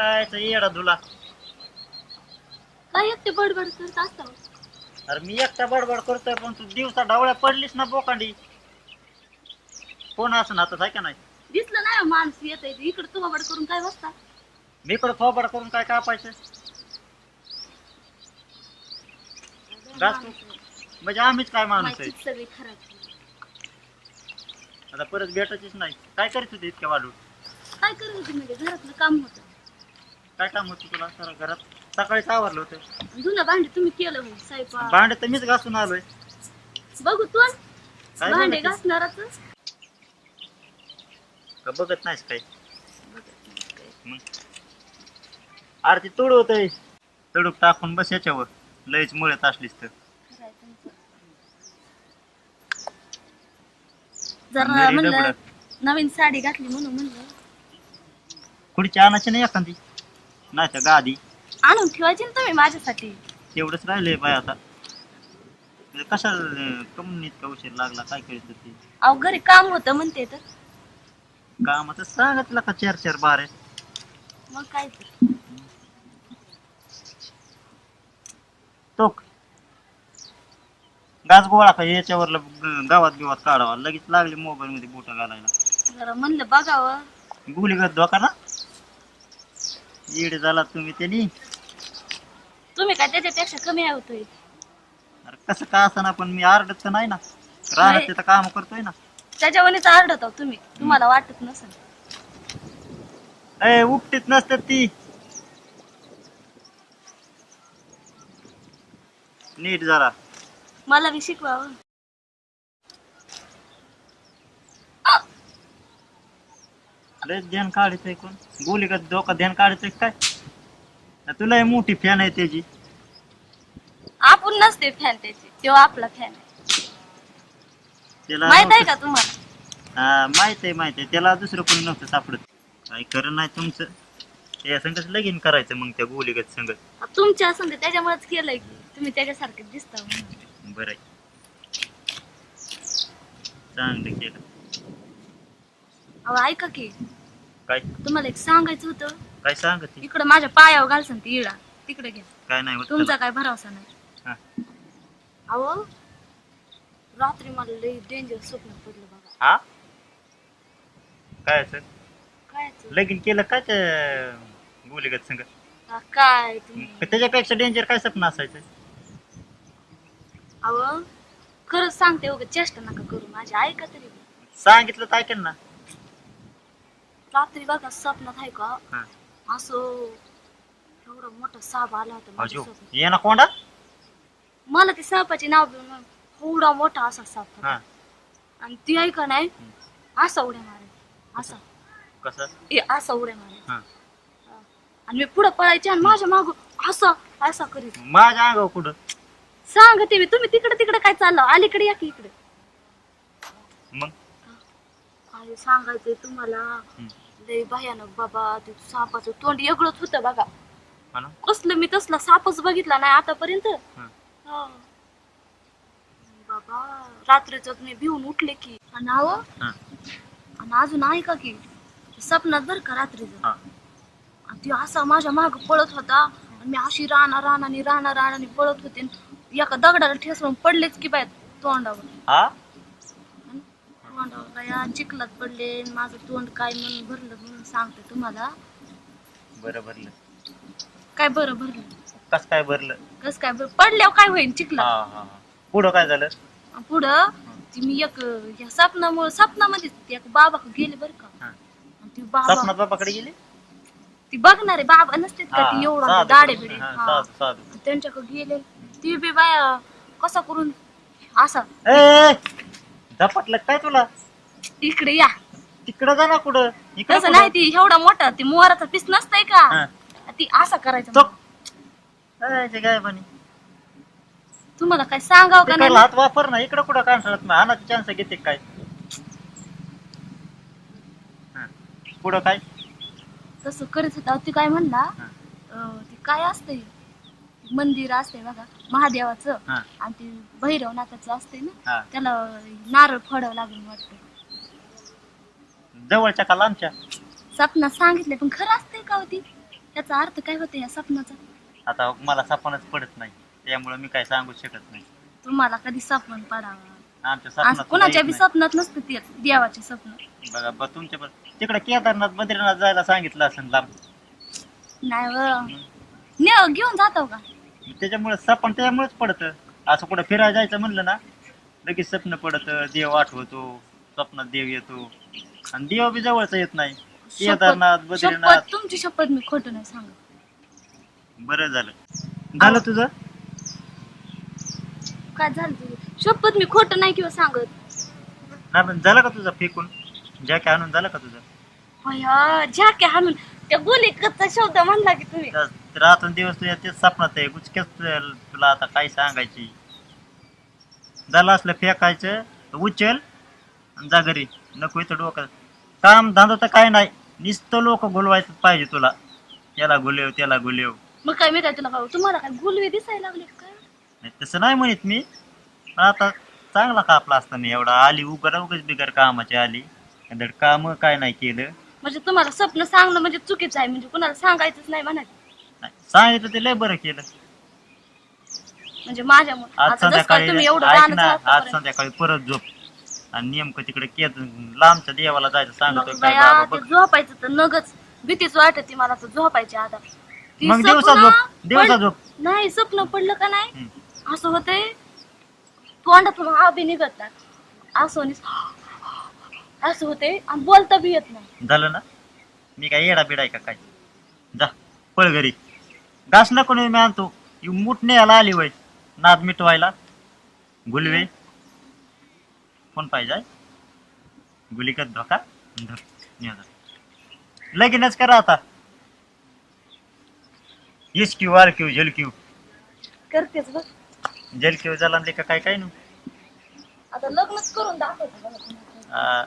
काय ते येडा धुला. काय एकटे बडबड करत असता अरे मी एकटा बडबड करतोय पण तू दिवसा डावळ्या पडलीस ना बोकांडी. कोण असं आता आहे का नाही? दिसलं नाही हो माणूस येत आहे इकडे तू बडबड करून काय बसता? मी इकडं थोबड करून काय कापायचं? घास तू. म्हणजे आम्हीच काय माणूस आहे? माहितीच सगळी खराब आता परत भेटायचीच नाही. काय करीत होती इतक्या वाढून काय करत होती म्हणजे? घरातलं काम होतं. काय काम होतं तुला सर घरात? सकाळीच आवरलं होतं? जुनं भांडे तुम्ही केलं स्वयंपाक भांडे तर मीच घासून आलोय. बघू तू. काय भांडे ते? घासणारच. का बघत नाहीस काय मग? अरे ती तुड होतय तडूक टाकून बस याच्यावर. लयच मुळ्यात असलीस तर. जरा म्हणलं. नवीन साडी घातली म्हणून म्हणलं. खुडची आणायची नाही एखादी? नाही तर गादी आणून ठेवायची ना तुम्ही माझ्यासाठी. तेवढंच राहिलंय बाय आता. म्हणजे कशाला कमी इतका उशीर लागला काय करीत होती अहो घरी काम होतं म्हणते तर. कामाचं सांगा तुला का चार चार बार? आहे मग काय तर. टोक. गाज गोळा का याच्यावर गावात बिवात काढावा. लगेच लागले मोबाईल मध्ये बोट घालायला. जरा म्हणलं बघावं. गुली गत धोका ना? येड झाला तुम्ही त्यांनी. तुम्ही काय त्याच्यापेक्षा कमी होतोय? अरे कसं का असं पण मी आरडत तर नाही ना. राहत तिथं काम करतोय ना. त्याच्यावरच आरडत आहो तुम्ही. तुम्हाला वाटत नसेल. ए उपटीत नसतात ती. नीट जरा. मला बी शिकवावं लयच ध्यान काढायचंय कोण? गोली का धोका ध्यान काढायचंय काय? तुला मोठी फॅन आहे त्याची. आपण नसते फॅन त्याची तो आपला फॅन आहे. त्याला माहीत आहे का तुम्हाला? हा माहीत आहे माहीत आहे. त्याला दुसरं कोणी नव्हतं सापडत. काय खरं नाही तुमचं. त्या संगच लगीन करायचं मग त्या गोलीगत संगत. तुमच्या संग त्याच्यामुळेच केलंय. की तुम्ही त्याच्यासारखे दिसता म्हणून. बरं आहे. चांगलं केलं. अहो ऐका की. काय? तुम्हाला एक सांगायचं होतं. काय सांगत ती? इकडं माझ्या पायावर घालसन ती इडा तिकडे घ्या काय नाही होत तुमचा. काय भरोसा नाही. अहो रात्री मला लई डेंजर स्वप्न पडलं बघा. हा? काय असं? काय? लगीन केलं काय त्या गोलीगत संग? हा, काय तुम्ही? त्याच्यापेक्षा डेंजर काय स्वप्न असायचं? अहो खरंच सांगते उगा चेष्टा नका करू माझी ऐका तरी. सांगितलं तर ऐकेल ना. रात्री बघा स्वप्नात आहे का? हा. असं एवढा मोठा साप आला होता माझ्या अजो स्वप्नात. ये ना कोंडा. मला ते सापाचे नाव नाही. एवढा मोठा असा साप होता. हा. आणि ती ऐका नाही? असा उड्या मारे. असा. कसं? ए, असा उड्या मारे. हा. आणि मी पुढे पळायचे आणि माझ्या माग असा असा करीत. माझ्या अंगावर कुठं? सांगते मी तुम्ही तिकडे तिकडे काय चाललं? अलीकडे या की इकडे? मग? काय सांगायचंय तुम्हाला. लय भयानक बाबा ते सापाचं तोंड वेगळंच होतं बघा. हा ना? कसलं मी तसला सापच बघितला नाही आतापर्यंत. हा. हा. बाबा रात्रीच मी भिवून उठले की. आणि अहो हा. आणि अजून ऐका की सपनात बर का रात्रीच? हा. आणि ती असा माझ्या माग पळत होता. आणि मी अशी राणा राणानी राणा राणानी पळत होते. आणि एका दगडाला ठेसून पडलेच की बाय तोंडावर. हा? आणि चिखलात पडले माझं तोंड काय म्हणून भरलं म्हणून सांगते तुम्हाला. बरं भरलं. काय बरं भरलं? कस काय भरलं? कस काय बरं पडल्यावर काय होईल हा चिखलात? हा हा. पुढं काय झालं? पुढं? ती मी एक ह्या सपनामुळे सपनामध्ये एक बाबा गेले बरं का. हा. आणि ती बाबा सपनात बापाकडे गेली? ती बघणारे बाबा नसतात का हा, ती एवढा साधू. हा, हा. साधू, साधू. त्यांच्याकडे गेले ती बी बाया कसा करून? असा. ए, ए, झपाटलं काय तुला? इकडे या. तिकडं जा ना कुठं. इकडं तसं नाही ती एवढा मोठा ती मोराचा पीस नसतंय का. ती असा करायचा. ते काय म्हणे तुम्हाला काय सांगाव का तिकडला नाही हात वापर ना इकडं कुठं काढणार? ना हानाची चान्स घेते काय. हा. पुढं काय? तसं करत होता ती काय म्हणला. अं, ते काय असतंय? मंदिर असतंय बघा महादेवाचं. हा. आणि ते भैरवनाथाचं असतंय ना त्याला नारळ फोडावं लागेल वाटतं. जवळच्या का लांबच्या? सपनात सांगितले पण खरं असतंय का होती याचा अर्थ काय होतो या स्वप्नाचा आता मला सपनच पडत नाही त्यामुळे मी काय सांगू शकत नाही. तुम्हाला कधी स्वप्न पडावं? आमच्या आज स्वप्नात कुणाच्या बी येत स्वप्नात नसतं ते देवाचे स्वप्न. बघा तुमच्या पण तिकडे केदारनाथ बद्रीनाथ जायला सांगितलं असेल लांब. नाही व. ने घेऊन जातो का? त्याच्यामुळे सपन त्यामुळेच पडतं. असं कुठं फिरायला जायचं म्हणलं ना लगेच स्वप्न पडतं. देव आठवतो स्वप्नात देव येतो. आणि देव बी जवळचा येत नाही. केदारनाथ शपथ बद्रीनाथ. शपथ, तुमची शपथ मी खोटं नाही सांगत. बरं झालं. झालं तुझं? काय झालं तुझं? शपथ मी खोटं नाही किंवा सांगत. नाही पण झालं का तुझं फेकून? जॅक आणून झालं का तुझं? अय्या, झाके हाणून त्या गोली कच्चा शब्द म्हणला की तुम्ही. रात्र दिवस तुझ्या तेच स्वप्नात आहे. तुझ्या- तुला आता काय सांगायची? झालं असलं फेकायचं तर उचल आणि जा घरी. नको इथं डोकं. काम धंदा तर काय नाही. नुसतं लोक बोलवायचं पाहिजे तुला. याला गुलेव त्याला गुलेव मग काय मी तुला भाऊ? तुम्हाला काय गुलवे दिसायला लागले का? काय नाही तसं नाही म्हणत मी. पण आता चांगला कापला असता मी एवढा आली उगर उगच बिगर कामाची आली. धड काम काय नाही केलं. म्हणजे तुम्हाला स्वप्न सांगणं म्हणजे चुकीचं आहे. म्हणजे कुणाला सांगायचंच नाही म्हणायचं नाही, सांगितलं ते लय बरं केलं. म्हणजे माझ्यामुळे आज आता जसं काय संध्याकाळी तुम्ही एवढं ऐक ना आज संध्याकाळी परत झोप. आणि नेमकं तिकडे केत लांबच्या देवाला जायचं सांगतो काय बया बाबा ते बघ. झोपायचं तर नगच. भीतीच वाटते मला तर झोपायची आता. ती मग दिवसा झोप. दिवसा झोप. नाही स्वप्न पडलं का नाही. असं होतंय. तोंडातून आबी निघत नाही असं असं होते आणि बोलता बी येत नाही. झालं ना? मी काय येडा बिडाय का काय? जा पळ घरी. घास नको नेऊ मी आणतो. यू मूठ न्यायला आली वय नाद मिटवायला. गुलवे. कोण पाहिजे? गुलिकत धोका. लगीनच करा आता. इस क्यू आर क्यू जल क्यू. करतेच बघ. जल क्यू झाला का काय काय नाही. आता लग्नच करून दाखवते. बघा तुम्हाला. आ,